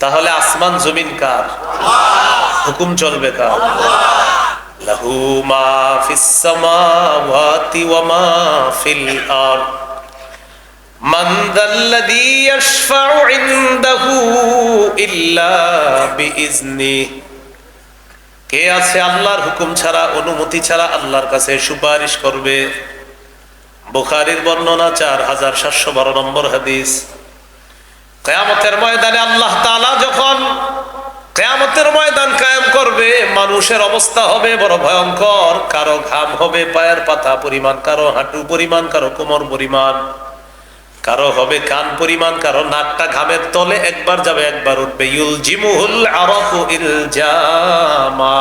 তাহলে আসমান জমিন কার? হুকুম চলবে কার? লাহু মা ফিস সামাওয়াতি ওয়া মা ফিল আরদ। মান যাল্লাযী ইয়াশফাউ ইনদাহু ইল্লা কে আছে আল্লাহর হুকুম ছাড়া, অনুমতি ছাড়া আল্লাহর কাছে সুপারিশ করবে? বুখারীর বর্ণনা চার হাজার সাতশো বারো নম্বর হাদিস। কেয়ামতের ময়দানে আল্লাহ তালা যখন কেয়ামতের ময়দান কায়েম করবে, মানুষের অবস্থা হবে বড় ভয়ঙ্কর। কারও ঘাম হবে, পায়ের পাতা পরিমাণ, কারও হাঁটু পরিমাণ, কারও কোমর পরিমাণ, কারও হবে কান পরিমাণ, কারও নাকটা ঘামের তলে একবার যাবে, একবার উঠবে। ইউল জিমুহুল আরাফু ইলজামা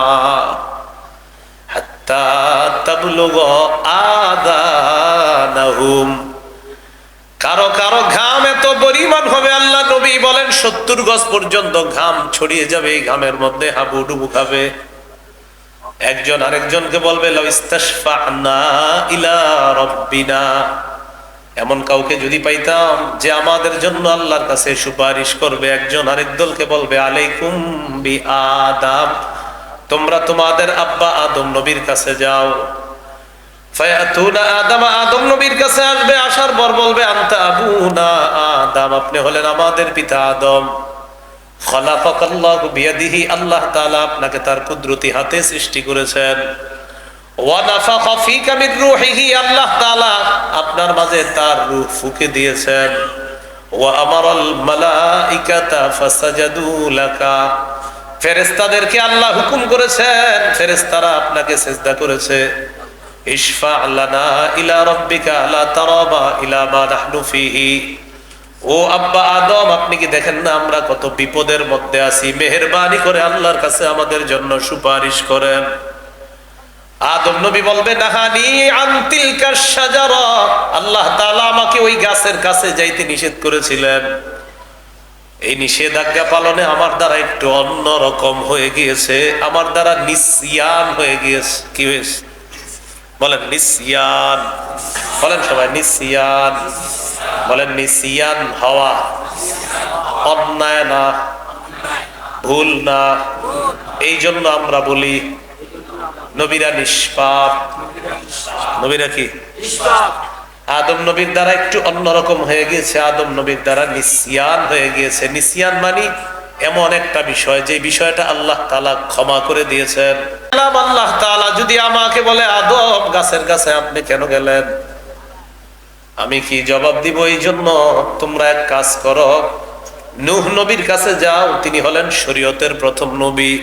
হাত্তা তাবলুগ আদানাহুম। কারও কারও ঘাম এত পরিমাণ হবে আল্লাহ নবী বলেন, সত্তর গজ পর্যন্ত ঘাম ছড়িয়ে যাবে এই ঘামের মধ্যে, হাবুডুবু খাবে। একজন আরেকজনকে বলবে এমন কাউকে যদি পাইতাম যে আমাদের জন্য আল্লাহর কাছে সুপারিশ করবে, একজন আরেক দলকে বলবে, আলাইকুম বি আদাম তোমরা তোমাদের আব্বা আদম নবীর কাছে যাও। আদম কাছে আসবে বলবে আবুনা আদম, আপনি হলেন আমাদের পিতা আদম। আল্লাহ আপনাকে তার কুদরতি হাতে সৃষ্টি করেছেন। আল্লাহ তাআলা আপনার মাঝে তার রূহ ফুঁকে দিয়েছেন। ফেরেশতাদেরকে আল্লাহ হুকুম করেছেন, ফেরেশতারা আপনাকে সেজদা করেছে। ইশফা লানা ইলা রাব্বিকা লা তারাবা ইলা মা নাহনু ফিহি। ও আব্বা আদম, আপনি কি দেখেন না আমরা কত বিপদের মধ্যে আছি? মেহেরবানি করে আল্লাহর কাছে আমাদের জন্য সুপারিশ করেন। আদম নবী বলবে, নাহানি আনতিল কাশাজারা আল্লাহ তাআলা আমাকে ওই গাছের কাছে যাইতে নিষেধ করেছিলেন। এই নিষেধাজ্ঞা পালনে আমার দ্বারা একটু অন্য রকম হয়ে গিয়েছে। আমার দ্বারা নিসিয়ান হয়ে গিয়েছে। কি হয়েছে? বলেন নিসিয়ান। বলেন সবাই নিসিয়ান। বলেন নিসিয়ান হওয়া। অন্যায় না ভুল না এই জন্য আমরা বলি নবীরা নিষ্পাপ। নবীরা কি? আদম নবীর দ্বারা একটু অন্যরকম হয়ে গিয়েছে। আদম নবীর দ্বারা নিসিয়ান হয়ে গিয়েছে। নিসিয়ান মানে এমন একটা বিষয়, যে বিষয়টা আল্লাহ তালা ক্ষমা করে দিয়েছেন। আল্লাহ তালা যদি আমাকে বলে আদম গাছের কাছে আপনি কেন গেলেন? আমি কি জবাব দিব এই জন্য তোমরা এক কাজ করো। নূহ নবীর কাছে যাও, তিনি হলেন শরীয়তের প্রথম নবী।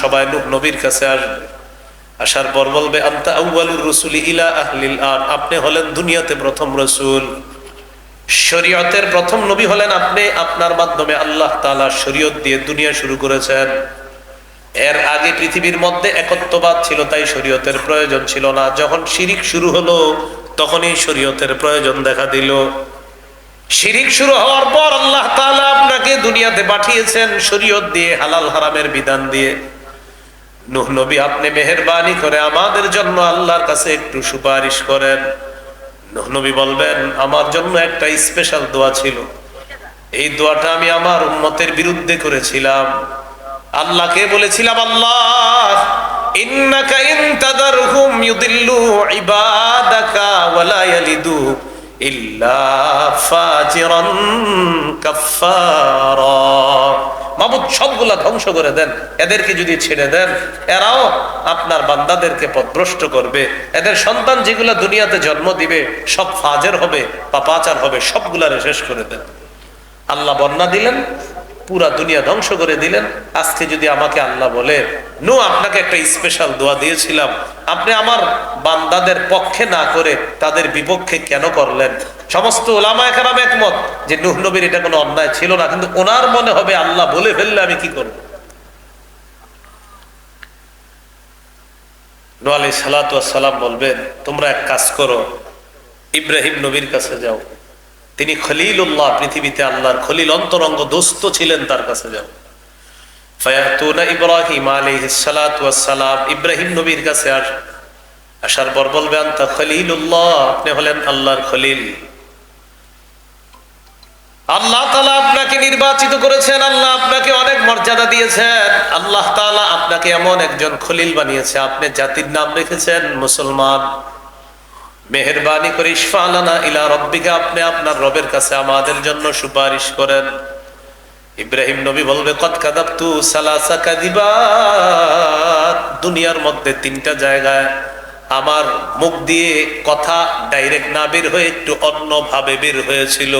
সবাই নূহ নবীর কাছে আসবে। আসার পর বলবে, আন্তা রসুলি ইলা আহলিল আপনি হলেন দুনিয়াতে প্রথম রসুল। শরীয়তের প্রথম নবী হলেন আপনি, আপনার মাধ্যমে আল্লাহ তাআলা শরীয়ত দিয়ে দুনিয়া শুরু করেছেন। এর আগে পৃথিবীর মধ্যে একত্ববাদ ছিল, তাই শরীয়তের প্রয়োজন ছিল না। যখন শিরিক শুরু হলো, তখনই শরীয়তের প্রয়োজন দেখা দিল। শিরিক শুরু হওয়ার পর আল্লাহ তাআলা আপনাকে দুনিয়াতে পাঠিয়েছেন শরীয়ত দিয়ে, হালাল হারামের বিধান দিয়ে। নূহ নবী, আপনি মেহেরবানি করে আমাদের জন্য আল্লাহর কাছে একটু সুপারিশ করেন। নবী বলবেন, আমার জন্য একটা স্পেশাল দোয়া ছিল। এই দোয়াটা আমি আমার উন্মতের বিরুদ্ধে করেছিলাম। আল্লাহকে বলেছিলাম, আল্লাহ, ইন্নাকা ইল্লা ফাজিরান কাফফারা। মাবুদ সবগুলা ধ্বংস করে দেন। এদেরকে যদি ছেড়ে দেন, এরাও আপনার বান্দাদেরকে পথভ্রষ্ট করবে। এদের সন্তান যেগুলা দুনিয়াতে জন্ম দিবে, সব ফাজের হবে, পাপাচার হবে, সবগুলারে শেষ করে দেন। আল্লাহ বন্যা দিলেন, পুরা দুনিয়া ধ্বংস করে দিলেন। আজকে যদি আমাকে আল্লাহ বলে, নো, আপনাকে একটা স্পেশাল দোয়া দিয়েছিলাম। আপনি আমার বান্দাদের পক্ষে না করে তাদের বিপক্ষে কেন করলেন? সমস্ত ওলামায় খারাপ একমত যে নুহ নবীর এটা কোনো অন্যায় ছিল না, কিন্তু ওনার মনে হবে আল্লাহ বলে ফেললে আমি কি করব? নো আলী সালাম বলবেন, তোমরা এক কাজ করো, ইব্রাহিম নবীর কাছে যাও। তিনি খলিলুল্লাহ, পৃথিবীতে আল্লাহর খলিল, অন্তরঙ্গ দোস্ত ছিলেন তার কাছে যাও। ফায়াতুনা ইব্রাহিম আলাইহিস সালাতু ওয়াস সালাম, ইব্রাহিম নবীর কাছে আস। আসার পর বলবে, আনতা খলিলুল্লাহ আপনি হলেন আল্লাহর খলিল। আল্লাহ তাআলা আপনাকে নির্বাচিত করেছেন, আল্লাহ আপনাকে অনেক মর্যাদা দিয়েছেন, আল্লাহ তাআলা আপনাকে এমন একজন খলিল বানিয়েছে, আপনি জাতির নাম রেখেছেন, মুসলমান। মেহরবানি করে ইসফালানা ইলা রব্বিকা, আপনি আপনার রবের কাছে আমাদের জন্য সুপারিশ করেন। ইব্রাহিম নবী বলবে কত কাদাবতু সালাসা কাদিবাত দুনিয়ার মধ্যে তিনটা জায়গায়। আমার মুখ দিয়ে কথা ডাইরেক্ট না বের হয়ে একটু অন্য ভাবে বের হয়েছিল।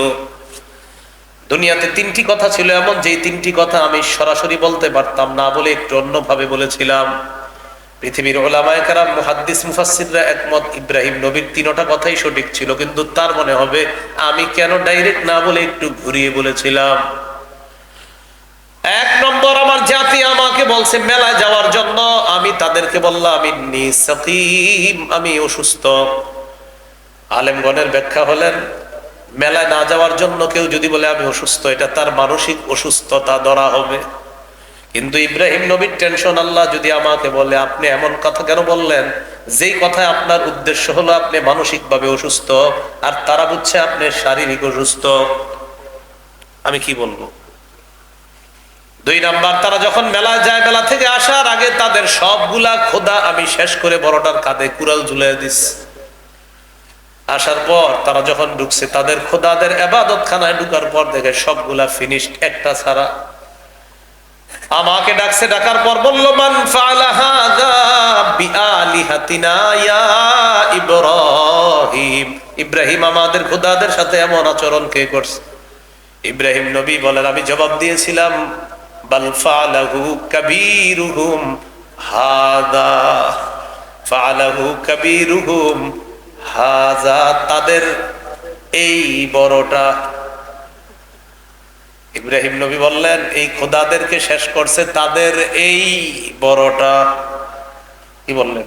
দুনিয়াতে তিনটি কথা ছিল এমন যে তিনটি কথা আমি সরাসরি বলতে পারতাম না বলে একটু অন্যভাবে বলেছিলাম। পৃথিবীর ওলামায় কারাম, মুহাদ্দিস, মুফাসসিররা একমত, ইব্রাহিম নবীর তিনটা কথাই সঠিক ছিল, কিন্তু তার মনে হবে আমি কেন ডাইরেক্ট না বলে একটু ঘুরিয়ে বলেছিলাম। এক নম্বর, আমার জাতি আমাকে বলছে মেলায় যাওয়ার জন্য। আমি তাদেরকে বললাম আমি নিসকিম আমি অসুস্থ। আলেমগণের ব্যাখ্যা হলেন মেলায় না যাওয়ার জন্য কেউ যদি বলে, আমি অসুস্থ, এটা তার মানসিক অসুস্থতা ধরা হবে। কিন্তু ইব্রাহিম নবীর টেনশন আল্লাহ যদি আমাকে বলে, আপনি এমন কথা কেন বললেন? যেই কথায় আপনার উদ্দেশ্য হলো, আপনি মানসিকভাবে অসুস্থ। আর তারা বুঝছে আপনি শারীরিক অসুস্থ। আমি কি বলব? দুই নাম্বার, তারা যখন মেলায় যায়, মেলা থেকে আসার আগে তাদের সবগুলা খোদা আমি শেষ করে বড়টার কাঁধে কুড়াল ঝুলে দিস। আসার পর তারা যখন ঢুকছে, তাদের খোদাদের এবাদত খানায় ঢুকার পর দেখে সবগুলা ফিনিশড একটা ছাড়া। আমাকে ডাকছে, ডাকার পর বলল ইব্রাহিম। ইব্রাহিম আমাদের খোদাদের সাথে এমন আচরণ কে করছে? ইব্রাহিম নবী বলেন, আমি জবাব দিয়েছিলাম, বাল ফালাহু কাবীরুহুম হাদা ফালাহু কাবীরুহুম হাজা, তাদের এই বড়টা। ইব্রাহিম নবী বললেন, এই খোদাদেরকে শেষ করছে তাদের এই বড়টা। কি বললেন?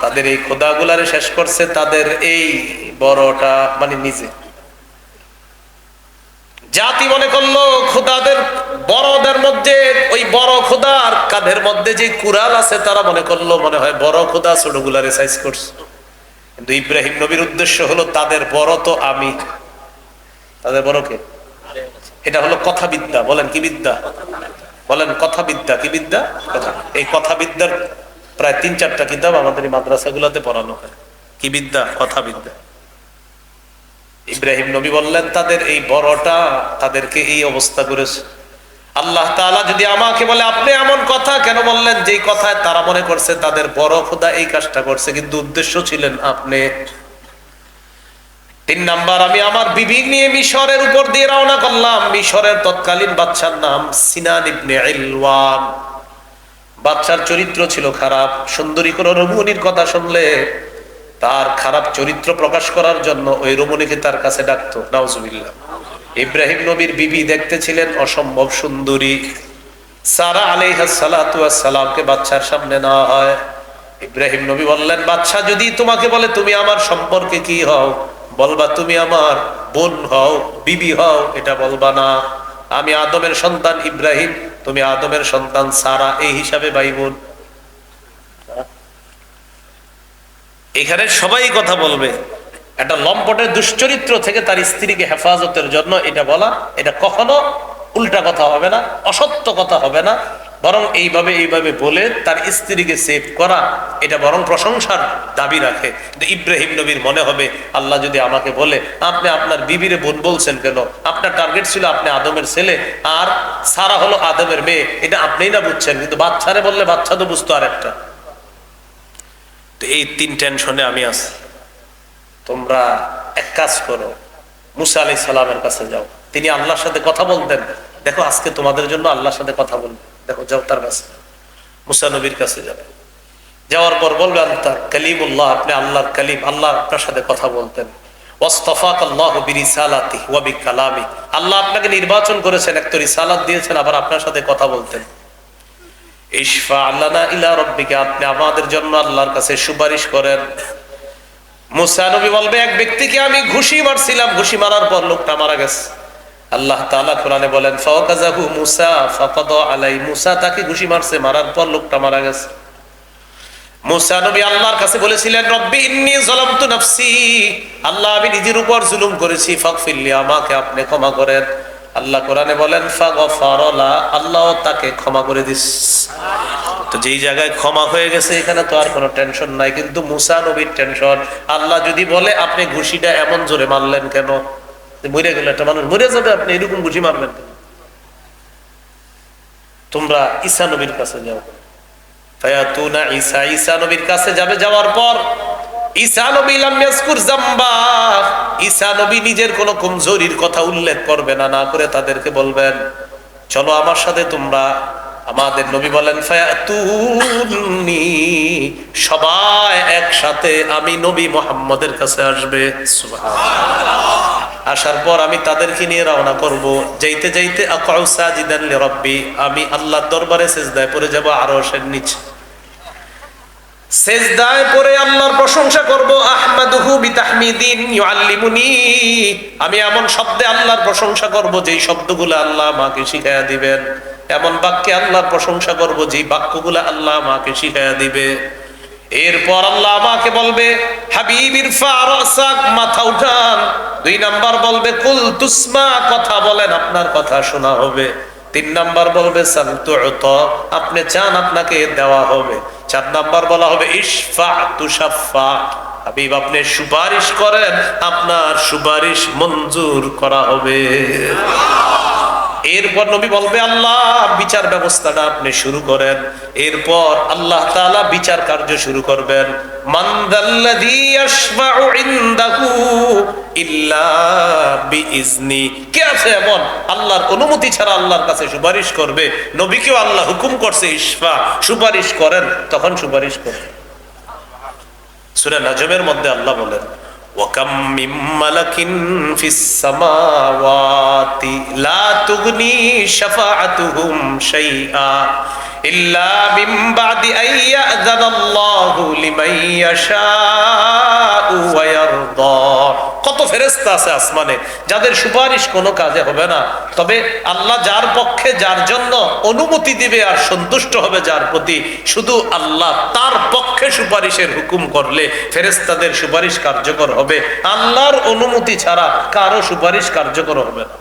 তাদের এই খোদাগুলারে শেষ করছে তাদের এই বড়টা মানে নিজে। জাতি মনে করল, খোদাদের বড়দের মধ্যে, ওই বড় খোদার কাঁধের মধ্যে যে কুরাল আছে, তারা মনে করল, মনে হয় বড় খোদা ছোটগুলারে সাইজ করছে। কিন্তু ইব্রাহিম নবীর উদ্দেশ্য হলো তাদের বড় তো আমি। তাদের বড় কে? এটা হলো কথা বিদ্যা বলেন, কি বিদ্যা? বলেন কথা বিদ্যা কি বিদ্যা? কথা। এই কথা বিদ্যার প্রায় তিন চারটা কিতাব আমাদের এই মাদ্রাসাগুলোতে পড়ানো হয়। কি বিদ্যা? কথা বিদ্যা ইব্রাহিম নবী বললেন, তাদের এই বড়টা তাদেরকে এই অবস্থা করেছে। আল্লাহ তাআলা যদি আমাকে বলে, আপনি এমন কথা কেন বললেন? যেই কথায় তারা মনে করছে, তাদের বড় খোদা এই কাজটা করছে। কিন্তু উদ্দেশ্য ছিলেন আপনি। তিন নাম্বার, আমি আমার বিবি নিয়ে মিশরের উপর দিয়ে রওনা করলাম। মিশরের তৎকালীন বাচ্চার নাম সিনান ইবনে ইলওয়ান। বাচ্চার চরিত্র ছিল খারাপ। সুন্দরী কোন রমণীর কথা শুনলে তার খারাপ চরিত্র প্রকাশ করার জন্য ওই রমণীকে তার কাছে ডাকতো। নাউজুবিল্লাহ। ইব্রাহিম নবীর বিবি দেখতে ছিলেন অসম্ভব সুন্দরী। সারা আলাইহাসালামকে বাচ্চার সামনে নেওয়া হয়। ইব্রাহিম নবী বললেন, বাচ্চা, যদি তোমাকে বলে তুমি আমার সম্পর্কে কি হও, বলবা তুমি আমার বোন হও, বিবি হও, এটা বলবা না। আমি আদমের সন্তান ইব্রাহিম, তুমি আদমের সন্তান সারা, এই হিসাবে ভাই বোন। এখানে সবাই কথা বলবে। একটা লম্পটের দুশ্চরিত্র থেকে তার স্ত্রীকে হেফাজতের জন্য এটা বলা, এটা কখনো উল্টা কথা হবে না, অসত্য কথা হবে না, বরং এইভাবে এইভাবে বলে তার স্ত্রীকে সেভ করা, এটা বরং প্রশংসার দাবি রাখে। ইব্রাহিম নবীর মনে হবে, আল্লাহ যদি আমাকে বলে, আপনি আপনার বিবিরে বোন বলছেন কেন? আপনার টার্গেট ছিল আপনি আদমের ছেলে, আর সারা হলো আদমের মেয়ে। এটা আপনিই না বুঝছেন, কিন্তু বাচ্চারে বললে বাচ্চা তো বুঝতো আর একটা তো এই তিন টেনশনে আমি আছি। তোমরা এক কাজ করো, মুসা আলি সালামের কাছে যাও। তিনি আল্লাহর সাথে কথা বলতেন। দেখো, আজকে তোমাদের জন্য আল্লাহর সাথে কথা বলবে। দেখো, যাও তার কাছে। মুসা নবীর কাছে যাবে। যাওয়ার পর বলবে আল্লাহ কালিমুল্লাহ, আপনি আল্লাহর কালিম, আল্লাহ আপনার সাথে কথা বলতেন। আল্লাহ আল্লাহ আপনাকে নির্বাচন করেছেন এক তো রিসালাত দিয়েছেন, আবার আপনার সাথে কথা বলতেন। ইশফা আল্লাহ ইলা রব্বিকে, আপনি আমাদের জন্য আল্লাহর কাছে সুপারিশ করেন। মুসা নবী বলবে, এক ব্যক্তিকে আমি ঘুষি মারছিলাম, ঘুষি মারার পর লোকটা মারা গেছে। আল্লাহ কোরআনে বলেন তাকে ঘুষি মারছে, মারার পর লোকটা মারা গেছে। আল্লাহর কাছে বলেছিলেন আল্লাহ, আমি নিজের উপর জুলুম করেছি ফাগফিরলি আমাকে আপনি ক্ষমা করেন। আল্লাহ কোরআনে বলেন, ফাগফারলা, আল্লাহ তাকে ক্ষমা করে দিস। তো যেই জায়গায় ক্ষমা হয়ে গেছে, এখানে তো আর কোনো টেনশন নাই। কিন্তু মুসা নবীর টেনশন আল্লাহ যদি বলে, আপনি ঘুষিটা এমন জোরে মারলেন কেন? মরে গেল একটা মানুষ মরে যাবে, আপনি এরকম ঘুষি মারলেন কেন? তোমরা ঈসা নবীর কাছে যাও। ফায়াতুনা ঈসা ঈসা নবীর কাছে যাবে, যাওয়ার পর ঈসা নবী লাম ইয়াজকুর জাম্বা। ঈসা নবী নিজের কোনো কমজোরির কথা উল্লেখ করবে না না করে তাদেরকে বলবেন, চলো আমার সাথে তোমরা আমাদের নবী বলেন সবাই একসাথে আমি নবী মোহাম্মদের কাছে আসবে। আসার পর আমি তাদেরকে নিয়ে রওনা করব। যাইতে যাইতে লিরাব্বি আমি আল্লাহর দরবারে সেজদায় পড়ে যাব আরশের নিচে। সেজদায় পড়ে আল্লাহর প্রশংসা করব আহমাদুহু বিতাহমিদিন ইউআল্লিমুনি। আমি এমন শব্দে আল্লাহর প্রশংসা করব যেই শব্দগুলো আল্লাহ আমাকে শিখায়া দিবেন। এমন বাক্যে আল্লাহর প্রশংসা করব যেই বাক্যগুলো আল্লাহ আমাকে শিখায়া দিবে। এরপর আল্লাহ আমাকে বলবে হাবিবির ফারসাক মাথা উঠান। দুই নাম্বার বলবে, কুল তুসমা, কথা বলেন, আপনার কথা শোনা হবে। তিন নাম্বার বলবে সালতুত আপনি চান আপনাকে দেওয়া হবে। চার নাম্বার বলা হবে, ইশফা তুশাফা হাবিব, আপনি সুপারিশ করেন, আপনার সুপারিশ মঞ্জুর করা হবে। এরপর নবী বলবে, আল্লাহ, বিচার ব্যবস্থাটা আপনি শুরু করেন। এরপর আল্লাহ তাআলা বিচার কার্য শুরু করবেন। সুপারিশ করবে। নবীকেও আল্লাহ হুকুম করছে, ইশফা, সুপারিশ করেন। তখন সুপারিশ করেন সূরা নাজমের মধ্যে আল্লাহ বলেন وكم من ملك في السماوات لا تغني شفاعتهم شيئا إلا من بعد أن يأذن الله কত ফেরেস্তা আছে আসমানে, যাদের সুপারিশ কোনো কাজে হবে না। তবে আল্লাহ যার পক্ষে, যার জন্য অনুমতি দিবে আর সন্তুষ্ট হবে যার প্রতি, শুধু আল্লাহ তার পক্ষে সুপারিশের হুকুম করলে ফেরেস্তাদের সুপারিশ কার্যকর হবে। আল্লাহর অনুমতি ছাড়া কারও সুপারিশ কার্যকর হবে না।